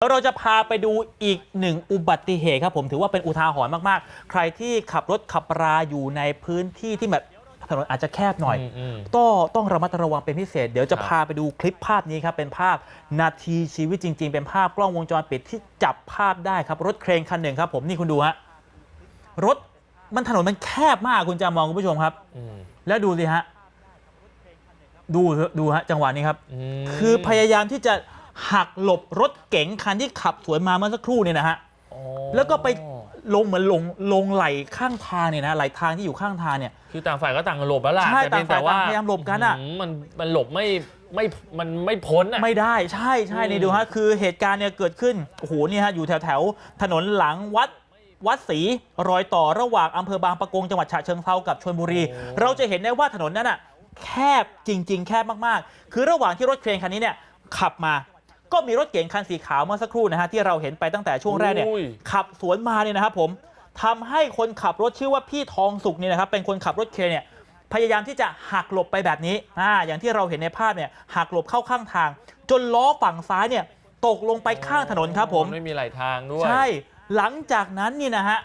แล้วเราจะพาไปดูอีกหนึ่งอุบัติเหตุครับผมถือว่าเป็นอุทาหรณ์มากๆ ใครที่ขับรถขับราอยู่ในพื้นที่ที่แบบถนนอาจจะแคบหน่อยอืมอืมก็ต้องระมัดระวังเป็นพิเศษ เดี๋ยวจะครับพาไปดูคลิปภาพนี้ครับ เป็นภาพนาทีชีวิตจริง ๆ เป็นภาพกล้องวงจรปิดที่จับภาพได้ครับรถเครนคันหนึ่งครับผมนี่คุณดูฮะรถมันถนนมันแคบมากคุณจะมองคุณผู้ชมครับอืมแล้วดูสิฮะดูเถอะดูฮะจังหวะนี้ครับมคือพยายามที่จะ หักหลบรถเก๋งคันที่ขับสวนมาเมื่อสักครู่เนี่ยนะฮะอ๋อแล้วก็ไปลงเหมือนลงลงไหลข้างทางเนี่ยนะไหลทางที่อยู่ข้างทางเนี่ยคือต่างฝ่ายก็ต่างหลบแล้วล่ะใช่แต่เพียงแต่ต่างฝ่ายว่าต่างพยายามหลบกันอะมมันมันหลบไม่ไม่มันไม่พ้นอะไม่ได้ใช่ใช่อืมนี่ดูฮะคือเหตุการณ์เนี่ยเกิดขึ้นโอ้โหนี่ฮะอยู่แถวแถวๆถนนหลังวัดวัดศรีรอยต่อระหว่างอำเภอบางปะกงจังหวัดฉะเชิงเทรากับชลบุรี เราจะเห็นได้ว่าถนนนั้นอะแคบจริง ๆ แคบมากๆ คือระหว่างที่รถเครนคันนี้เนี่ยขับมา ก็มีรถเก๋งคันสีขาวเมื่อสักครู่นะฮะที่เราเห็นไปตั้งแต่ช่วงแรกเนี่ยอุ้ย ขับสวนมาเนี่ยนะครับผมทำให้คนขับรถชื่อว่าพี่ทองสุกเนี่ยนะครับเป็นคนขับรถเครนเนี่ยพยายามที่จะหักหลบไปแบบนี้อ่าอย่างที่เราเห็นในภาพเนี่ยหักหลบเข้าข้างทาง จนล้อฝั่งซ้ายเนี่ยตกลงไปข้างถนนครับผมนไม่มีไหลทางด้วย ใช่ หลังจากนั้นนี่นะฮะ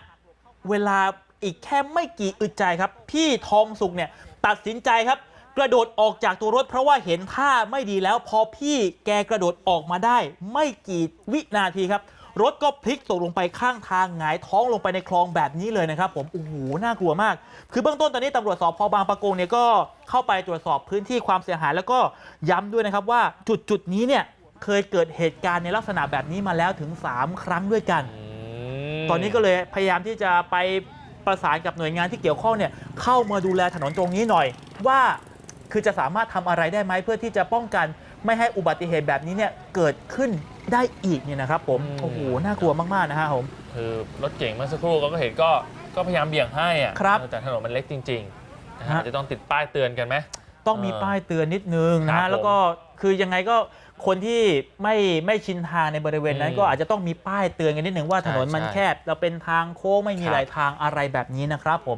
เวลาอีกแค่ไม่กี่อึดใจครับ พี่ทองสุกเนี่ยตัดสินใจครับ กระโดดออกจากตัวรถเพราะว่าเห็นท่าไม่ดีแล้ว พอพี่แกกระโดดออกมาได้ ไม่กี่วินาทีครับ รถก็พลิกตกลงไปข้างทางหงายท้องลงไปในคลองแบบนี้เลยนะครับ ผมโอ้โหน่ากลัวมาก คือเบื้องต้นตอนนี้ตำรวจสพบางปะกงเนี่ยก็เข้าไปตรวจสอบพื้นที่ความเสียหาย แล้วก็ย้ำด้วยนะครับว่าจุดจุดๆนี้เนี่ยเคยเกิดเหตุการณ์ในลักษณะแบบนี้มาแล้วถึง 3 ครั้งด้วยกันมตอนนี้ก็เลยพยายามที่จะไปประสานกับหน่วยงานที่เกี่ยวข้องเนี่ยเข้ามาดูแลถนนตรงนี้หน่อยว่า คือจะสามารถทำอะไรได้ไหมเพื่อที่จะป้องกันไม่ให้อุบัติเหตุแบบนี้เนี่ยเกิดขึ้นได้อีกเนี่ยนะครับผมโอ้โหน่ากลัวมากๆนะฮะผมคือรถเก่งเมื่อสักครู่ก็เห็นก็ก็พยายามเบี่ยงให้อะครับเออแต่ถนนมันเล็กจริงๆนะฮะฮะอาจจะต้องติดป้ายเตือนกันไหมต้องมีเออป้ายเตือนนิดนึงนะครัฮะบแล้วก็คือยังไงก็คนที่ไม่ไม่ชินทางในบริเวณนั้นอืมก็อาจจะต้องมีป้ายเตือนกันนิดนึงว่าถนนมันใช่แคบเราเป็นทางโค้งไม่มีครับหลายทางอะไรแบบนี้นะครับผม